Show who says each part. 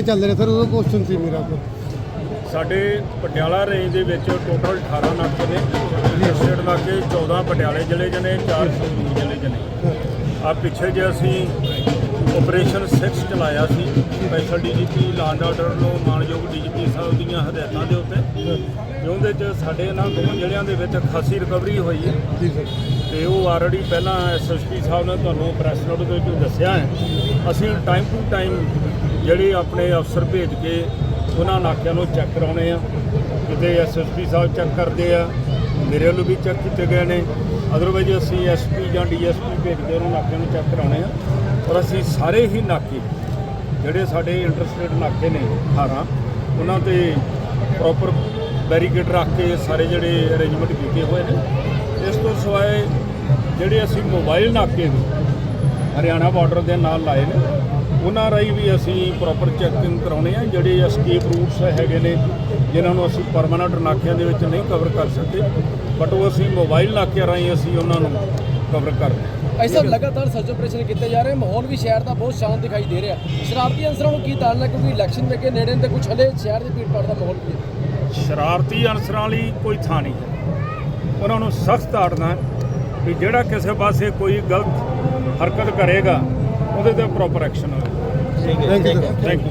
Speaker 1: ਇਹ ਚੱਲ ਰਿਹਾ ਸਰ ਉਹ ਕੁਐਸਚਨ ਸੀ ਮੇਰਾ ਕੋਲ
Speaker 2: ਸਾਡੇ ਪਟਿਆਲਾ ਰੇਂਜ ਦੇ ਵਿੱਚ ਟੋਟਲ 18 ਨਾਕੇ ਨੇ ਲਿਸਟਡ ਨਾਕੇ 14 ਪਟਿਆਲੇ ਜ਼ਿਲ੍ਹੇ 'ਚ ਨੇ 4 ਸੰਗਰੂਰ ਜ਼ਿਲ੍ਹੇ 'ਚ ਨੇ ਆ ਪਿੱਛੇ ਜੇ ਅਸੀਂ ਆਪਰੇਸ਼ਨ 6 ਚਲਾਇਆ ਸੀ special DGP law and order ਨੂੰ ਮਾਨਯੋਗ ਡੀਜੀਪੀ ਸਾਹਿਬ ਦੀਆਂ ਹਦਾਇਤਾਂ ਦੇ ਉੱਤੇ ਤੇ ਉਹਦੇ 'ਚ ਸਾਡੇ ਇਹਨਾਂ ਦੋਵਾਂ ਜ਼ਿਲ੍ਹਿਆਂ ਦੇ ਵਿੱਚ ਖਾਸੀ ਰਿਕਵਰੀ ਹੋਈ ਹੈ।
Speaker 1: ਸਰ।
Speaker 2: ਤੇ ਉਹ ਆਲਰੇਡੀ ਪਹਿਲਾਂ ਐਸਐਸਪੀ ਸਾਹਿਬ ਨੇ ਤੁਹਾਨੂੰ ਪ੍ਰੈਸ ਨੋਟ ਦੇ ਵਿੱਚ ਦੱਸਿਆ ਹੈ। ਅਸੀਂ ਟਾਈਮ ਟੂ ਟਾਈਮ ਜਿਹੜੇ ਆਪਣੇ ਅਫਸਰ ਭੇਜ ਕੇ ਉਹਨਾਂ ਨਾਕਿਆਂ ਨੂੰ ਚੈੱਕ ਕਰਾਉਣੇ ਆ, ਕਿਤੇ ਐਸਐਸਪੀ ਸਾਹਿਬ ਚੈੱਕ ਕਰਦੇ ਆ, ਮੇਰੇ ਵੱਲੋਂ ਵੀ ਚੈੱਕ ਕੀਤੇ ਗਏ ਨੇ। ਅਦਰਵਾਈਜ਼ ਅਸੀਂ ਐਸਪੀ ਜਾਂ ਡੀਐਸਪੀ ਭੇਜ ਕੇ ਉਹਨਾਂ ਨਾਕਿਆਂ ਨੂੰ ਚੈੱਕ ਕਰਾਉਣੇ ਆ। ਔਰ ਅਸੀਂ ਸਾਰੇ ਹੀ ਨਾਕੇ, ਜਿਹੜੇ ਸਾਡੇ ਇੰਟਰਸਟੇਟ ਨਾਕੇ ਨੇ 18 ਉਹਨਾਂ ਤੇ ਪ੍ਰੋਪਰ ਬੈਰੀਕੇਡ ਰੱਖ ਕੇ ਸਾਰੇ ਜਿਹੜੇ ਅਰੇਂਜਮੈਂਟ ਕੀਤੇ ਹੋਏ ਨੇ। ਇਸ ਤੋਂ ਸਿਵਾਏ ਜਿਹੜੇ ਅਸੀਂ ਮੋਬਾਈਲ ਨਾਕੇ ਵੀ ਹਰਿਆਣਾ ਬਾਰਡਰ ਦੇ ਨਾਲ ਲਾਏ ਨੇ ਉਹਨਾਂ ਰਾਹੀਂ ਵੀ ਅਸੀਂ ਪ੍ਰੋਪਰ ਚੈਕਿੰਗ ਕਰਾਉਣੇ ਆ ਜਿਹੜੇ ਐਸਕੇਪ ਰੂਟਸ ਹੈਗੇ ਨੇ ਜਿਨ੍ਹਾਂ ਨੂੰ ਅਸੀਂ ਪਰਮਾਨੈਂਟ ਨਾਕਿਆਂ ਦੇ ਵਿੱਚ ਨਹੀਂ ਕਵਰ ਕਰ ਸਕਦੇ ਬਟ ਉਹ ਅਸੀਂ ਮੋਬਾਈਲ ਨਾਕਿਆਂ ਰਾਹੀਂ ਅਸੀਂ ਉਹਨਾਂ ਨੂੰ ਕਵਰ ਕਰਦੇ ਹਾਂ।
Speaker 3: ਐਸਾ ਲਗਾਤਾਰ ਸਰਚ ਆਪਰੇਸ਼ਨ ਕੀਤੇ ਜਾ ਰਹੇ ਮਾਹੌਲ ਵੀ ਸ਼ਹਿਰ ਦਾ ਬਹੁਤ ਸ਼ਾਂਤ ਦਿਖਾਈ ਦੇ ਰਿਹਾ। ਸ਼ਰਾਰਤੀ ਅੰਸਰਾਂ ਨੂੰ ਕੀ ਤਾੜਨਾ ਕਿਉਂਕਿ ਇਲੈਕਸ਼ਨ ਦੇ ਕੇ ਨੇੜੇ ਨੇ ਤੇ ਕੁਝ ਹਲੇ ਸ਼ਹਿਰ ਦੀ ਭੀੜ ਭਾੜ ਦਾ ਮਾਹੌਲ ਵੀ
Speaker 2: ਸ਼ਰਾਰਤੀ ਅਨਸਰਾਂ ਲਈ ਕੋਈ ਥਾਂ ਨਹੀਂ ਉਹਨਾਂ ਨੂੰ ਸਖਤ ਤਾੜਨਾ ਵੀ ਜਿਹੜਾ ਕਿਸੇ ਪਾਸੇ ਕੋਈ ਗਲਤ ਹਰਕਤ ਕਰੇਗਾ ਉਹਦੇ ਤੇ ਪ੍ਰੋਪਰ ਐਕਸ਼ਨ ਹੋਵੇ Thank you.